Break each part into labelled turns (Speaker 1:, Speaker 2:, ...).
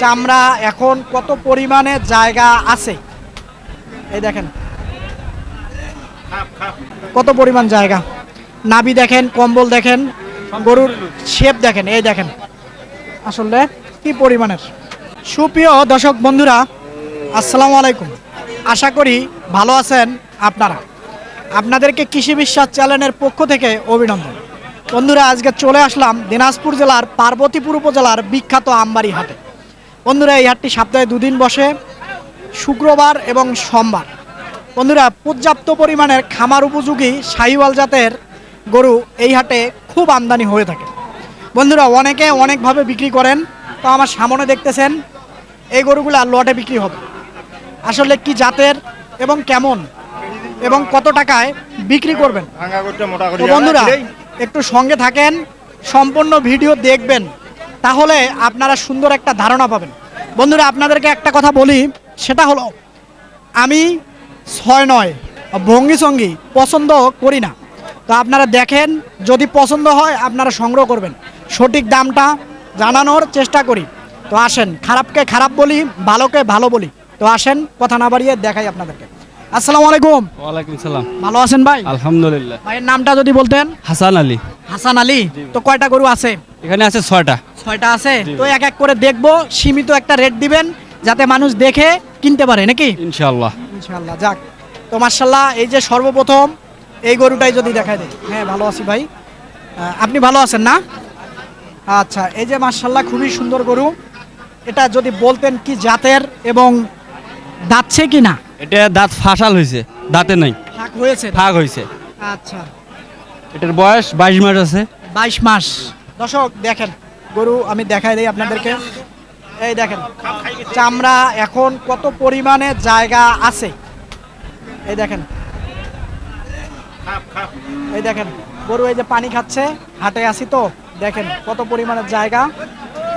Speaker 1: চামড়া এখন কত পরিমাণে জায়গা আছে? এই দেখেন। কত পরিমাণ জায়গা? নাভি দেখেন, কম্বল দেখেন, গরুর শেপ দেখেন, এই দেখেন। আসলে কি পরিমাণের? সুপ্রিয় দর্শক বন্ধুরা, আসসালামু আলাইকুম। আশা করি ভালো আছেন আপনারা। আপনাদেরকে কৃষি বিশ্বাস চ্যানেলের পক্ষ থেকে অভিনন্দন। বন্ধুরা, আজকে চলে আসলাম দিনাজপুর জেলার পার্বতীপুর উপজেলার বিখ্যাত আমবাড়ি হাটে। বন্ধুরা এই হাটটি সপ্তাহে দুদিন বসে শুক্রবার এবং সোমবার। বন্ধুরা পর্যাপ্ত পরিমাণের খামার উপযোগী শাহিওয়াল জাতের গরু এই হাটে খুব আমদানি হয়ে থাকে। বন্ধুরা অনেকে অনেকভাবে বিক্রি করেন তো আমার সামনে দেখতেছেন এই গরুগুলো লটে বিক্রি হবে। আসলে কি জাতের এবং কেমন এবং কত টাকায় বিক্রি করবেন? বন্ধুরা একটু সঙ্গে থাকেন সম্পূর্ণ ভিডিও দেখবেন। তাহলে আপনারা সুন্দর একটা ধারণা পাবেন। বন্ধুরা আপনাদেরকে একটা কথা বলি সেটা হলো আমি ছয় নয় ভঙ্গি সঙ্গী পছন্দ করি না। তো আপনারা দেখেন যদি পছন্দ হয় আপনারা সংগ্রহ করবেন। সঠিক দামটা জানানোর চেষ্টা করি। তো আসেন খারাপকে খারাপ বলি ভালোকে ভালো বলি। তো আসেন কথা না বাড়িয়ে দেখাই আপনাদেরকে। আসসালামু আলাইকুম।
Speaker 2: ওয়ালাইকুম সালাম।
Speaker 1: ভালো আছেন ভাই?
Speaker 2: আলহামদুলিল্লাহ।
Speaker 1: ভাইয়ের নামটা যদি বলতেন?
Speaker 2: হাসান আলী।
Speaker 1: হাসান আলী। তো কয়টা গরু আছে?
Speaker 2: এখানে আছে ছয়টা।
Speaker 1: ছয়টা আছে তো এক এক করে দেখব। সীমিত একটা রেট দিবেন যাতে মানুষ দেখে কিনতে পারে নাকি?
Speaker 2: ইনশাআল্লাহ।
Speaker 1: ইনশাল্লাহ যাক। তো মার্শাল্লাহ এই যে সর্বপ্রথম এই গরুটাই যদি দেখায় দেয় হ্যাঁ ভালো আছি ভাই। আপনি ভালো আছেন না? আচ্ছা এই যে মার্শাল্লাহ খুবই সুন্দর গরু। এটা যদি বলতেন কি জাতের এবং দাঁতছে কি না?
Speaker 2: এটা দাঁত ফাঁসাল হয়েছে দাঁতে নাই।
Speaker 1: ফাঁক হয়েছে?
Speaker 2: ফাঁক হয়েছে।
Speaker 1: আচ্ছা।
Speaker 2: এটার বয়স বাইশ মাস আছে।
Speaker 1: বাইশ মাস। দর্শক দেখেন গরু আমি দেখাই দিই আপনাদেরকে। এই দেখেন, চামড়া এখন কত পরিমাণে জায়গা আছে। এই দেখেন এই দেখেন, গরু এই যে পানি খাচ্ছে, হাটে আসি তো, দেখেন কত পরিমাণের জায়গা।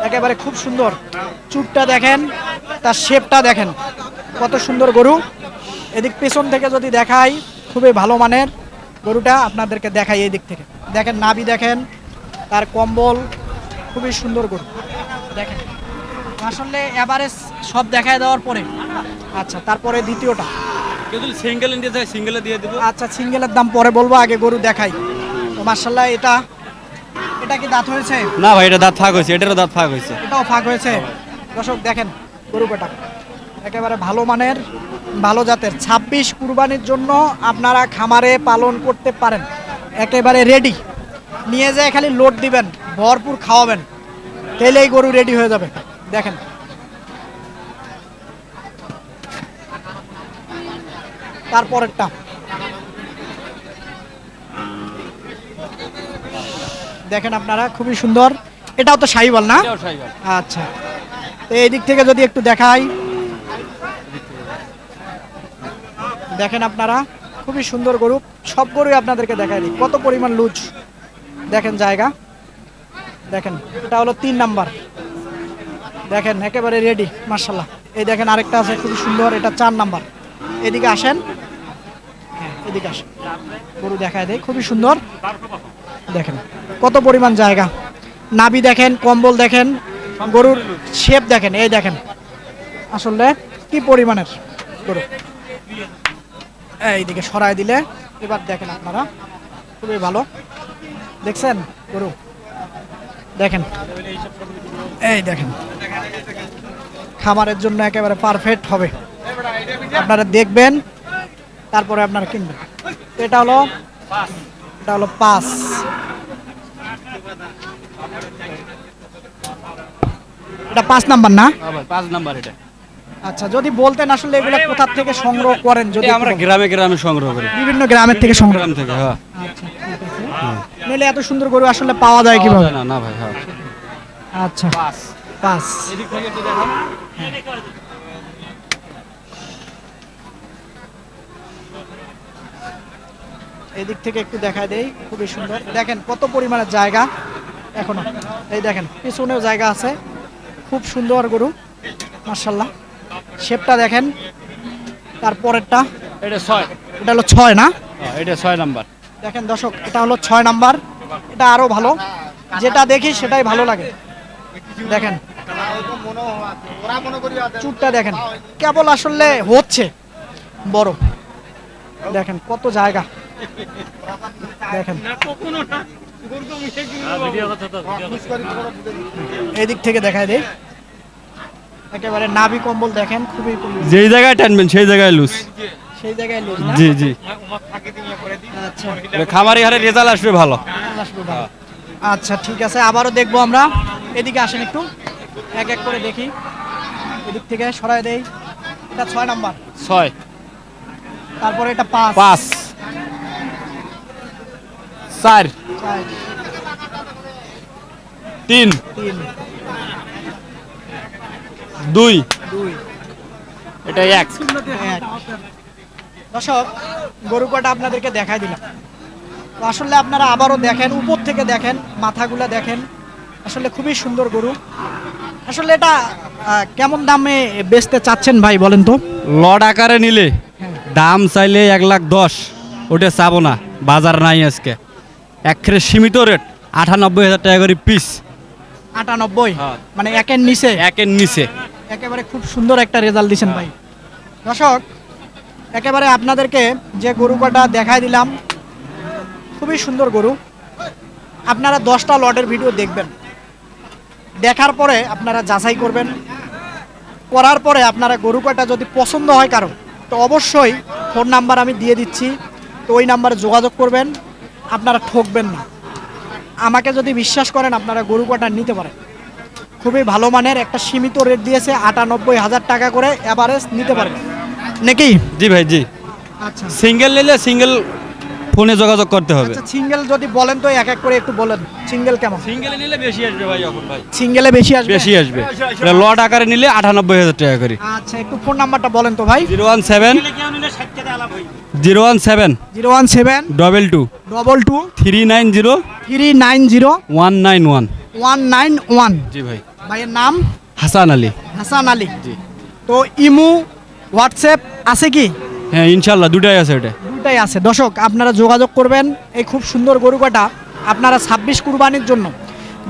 Speaker 1: একেবারে খুব সুন্দর। চুটটা দেখেন, তার শেপটা দেখেন, কত সুন্দর গরু। এদিক পেছন থেকে যদি দেখাই, খুবই ভালো মানের গরুটা আপনাদেরকে দেখাই এই দিক থেকে। দেখেন নাভি দেখেন, তার কম্বল খুবই সুন্দর গরু দেখেন আসলে এভারেজ সব দেখায় দেওয়ার পরে। আচ্ছা তারপরে দ্বিতীয়টা।
Speaker 2: যদি সিঙ্গেল সিঙ্গেলে দিয়ে দেবো।
Speaker 1: আচ্ছা সিঙ্গেলের দাম পরে বলব আগে গরু দেখাই। তো মার্শাল্লাহ এটা এটা কি দাঁত হয়েছে?
Speaker 2: না ভাই এটা দাঁত ফাঁক হয়েছে এটারও দাঁত ফাঁক হয়েছে।
Speaker 1: এটাও ফাঁক হয়েছে। দর্শক দেখেন গরু বেটা একেবারে ভালো মানের ভালো জাতের। ছাব্বিশ কুরবানির জন্য আপনারা খামারে পালন করতে পারেন। একেবারে রেডি নিয়ে যায় খালি লোড দিবেন ভরপুর খাওয়াবেন তাহলেই গরু রেডি হয়ে যাবে। দেখেন। তারপরেরটা। দেখেন আপনারা খুবই সুন্দর। এটাও তো সাইবল না? আচ্ছা। তো এই দিক থেকে যদি একটু দেখাই। দেখেন আপনারা খুবই সুন্দর গরু। সব গরুই আপনাদেরকে দেখাই দিই। কত পরিমাণ লুজ। দেখেন জায়গা। দেখেন, এটা হলো তিন নাম্বার। দেখেন, একেবারে রেডি মার্শাল্লাহ এই দেখেন আরেকটা আছে, খুবই সুন্দর, এটা চার নাম্বার। এদিকে আসেন। হ্যাঁ এদিকে আসেন। গরু দেখায় দেয় খুবই সুন্দর। দেখেন, কত পরিমাণ জায়গা। নাভি দেখেন, কম্বল দেখেন, গরুর শেপ দেখেন, এই দেখেন। আসলে কি পরিমাণের গরু? এইদিকে সরাই দিলে, এবার দেখেন আপনারা, খুবই ভালো। দেখছেন? গরু। দেখেন। এই দেখেন। খামারের জন্য একেবারে পারফেক্ট হবে। আপনারা দেখবেন তারপরে আপনারা কিনবেন। এটা হলো এটা হলো পাঁচ। এটা পাঁচ নাম্বার না?
Speaker 2: আবার পাঁচ নাম্বার এটা।
Speaker 1: আচ্ছা যদি বলতেন আসলে এগুলো কোথা থেকে সংগ্রহ করেন যদি
Speaker 2: আমরা গ্রামে গ্রামে সংগ্রহ করি।
Speaker 1: বিভিন্ন গ্রামের থেকে সংগ্রহ
Speaker 2: গ্রাম থেকে হ্যাঁ।
Speaker 1: নইলে এত সুন্দর গরু আসলে পাওয়া যায় কীভাবে?
Speaker 2: না না ভাই হ্যাঁ।
Speaker 1: আচ্ছা।
Speaker 2: পাঁচ
Speaker 1: পাঁচ
Speaker 2: এদিক থেকে একটু দেখান
Speaker 1: এদিক থেকে একটু দেখায় দেই খুবই সুন্দর। দেখেন কত পরিমাণের জায়গা এখনও। এই দেখেন পিছনেও জায়গা আছে। খুব সুন্দর গরু মার্শাল্লাহ শেপটা দেখেন তারপরেরটা।
Speaker 2: এটা ছয়।
Speaker 1: এটা হলো ছয় না?
Speaker 2: হ্যাঁ, এটা ছয় নাম্বার।
Speaker 1: দেখেন দর্শক, এটা হলো ছয় নাম্বার। এটা আরও ভালো। যেটা দেখি সেটাই ভালো লাগে। দেখেন। চুটটা দেখেন। কেবল আসলে হচ্ছে। বড়। দেখেন কত জায়গা। দেখেন। এদিক থেকে দেখায় দেই। একেবারে নাভি কম্বল দেখেন, খুবই
Speaker 2: যেই জায়গায় টানবেন, সেই জায়গায় লুজ।
Speaker 1: সেই জায়গায় লুজ না?
Speaker 2: জি জি।
Speaker 1: আচ্ছা।
Speaker 2: খামারি হারে রেজাল্ট আসবে ভালো।
Speaker 1: আসবে ভালো। আচ্ছা ঠিক আছে। আবারও দেখব আমরা। এদিকে আসেন একটু। এক এক করে দেখি। এদিক থেকে সরাই দেই। এটা ছয় নাম্বার।
Speaker 2: ছয়।
Speaker 1: তারপরে এটা পাঁচ।
Speaker 2: পাঁচ। চার। তিন।
Speaker 1: তিন।
Speaker 2: দুই।
Speaker 1: দুই।
Speaker 2: এটা এক।
Speaker 1: এক। দর্শক গরু কটা আপনাদেরকে দেখাই দিলাম। আসলে আপনারা আবারও দেখেন উপর থেকে দেখেন মাথাগুলা দেখেন। আসলে খুবই সুন্দর গরু। আসলে এটা কেমন দামে বেচতে চাচ্ছেন ভাই বলেন তো?
Speaker 2: লড আকারে নিলে দাম চাইলে এক লাখ দশ ওটা চাবো না বাজার নাই আজকে। একেবারে সীমিত রেট আটানব্বই হাজার টাকা করে পিস
Speaker 1: আটানব্বই?
Speaker 2: হ্যাঁ।
Speaker 1: মানে একের নিচে?
Speaker 2: একের নিচে।
Speaker 1: একেবারে খুব সুন্দর একটা রেজাল্ট দিচ্ছেন ভাই। দর্শক একেবারে আপনাদেরকে যে গরু কটা দেখাই দিলাম, খুবই সুন্দর গরু। আপনারা দশটা লটের ভিডিও দেখবেন। দেখার পরে আপনারা যাচাই করবেন। করার পরে আপনারা গরু কটা যদি পছন্দ হয় কারও, তো অবশ্যই ফোন নাম্বার আমি দিয়ে দিচ্ছি। তো ওই নাম্বারে যোগাযোগ করবেন, আপনারা ঠকবেন না। আমাকে যদি বিশ্বাস করেন, আপনারা গরু কটা নিতে পারেন। খুবই ভালো মানের, একটা সীমিত রেট দিয়েছে, আটানব্বই হাজার টাকা করে এভারেজ নিতে পারবে নাকি?
Speaker 2: জি ভাই জি।
Speaker 1: আচ্ছা।
Speaker 2: সিঙ্গেল নিলে সিঙ্গেল ফোনে যোগাযোগ করতে হবে।
Speaker 1: আচ্ছা সিঙ্গেল যদি বলেন তো এক এক করে একটু বলেন সিঙ্গেল কেমন?
Speaker 2: সিঙ্গেল নিলে বেশি আসবে ভাই এখন ভাই।
Speaker 1: সিঙ্গেলে বেশি আসবে?
Speaker 2: বেশি আসবে। লড আকারে নিলে আটানব্বই হাজার টাকা করে।
Speaker 1: আচ্ছা একটু ফোন নাম্বারটা বলেন তো ভাই।
Speaker 2: Zero one seven zero one seven
Speaker 1: zero one seven
Speaker 2: double two
Speaker 1: double two
Speaker 2: three nine zero
Speaker 1: three nine zero
Speaker 2: one nine one.
Speaker 1: One nine one.
Speaker 2: জি ভাই।
Speaker 1: ভাইয়ের নাম?
Speaker 2: হাসান আলী।
Speaker 1: হাসান আলী।
Speaker 2: জি।
Speaker 1: তো ইমু হোয়াটসঅ্যাপ আছে কি?
Speaker 2: হ্যাঁ ইনশাল্লাহ দুটাই আছে ওটা।
Speaker 1: দুটাই আছে। দর্শক আপনারা যোগাযোগ করবেন এই খুব সুন্দর গরু কাটা আপনারা ছাব্বিশ কুরবানির জন্য।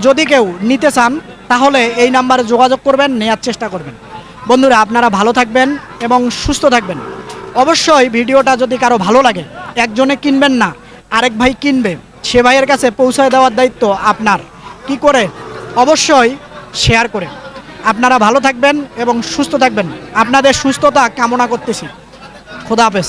Speaker 1: যদি কেউ নিতে চান তাহলে এই নাম্বারে যোগাযোগ করবেন নেয়ার চেষ্টা করবেন। বন্ধুরা আপনারা ভালো থাকবেন এবং সুস্থ থাকবেন। অবশ্যই ভিডিওটা যদি কারও ভালো লাগে একজনে কিনবেন না আরেক ভাই কিনবে সে ভাইয়ের কাছে পৌঁছায় দেওয়ার দায়িত্ব আপনার। কি করে? অবশ্যই শেয়ার করে। আপনারা ভালো থাকবেন এবং সুস্থ থাকবেন। আপনাদের সুস্থতা কামনা করতেছি। খোদা হাফেজ।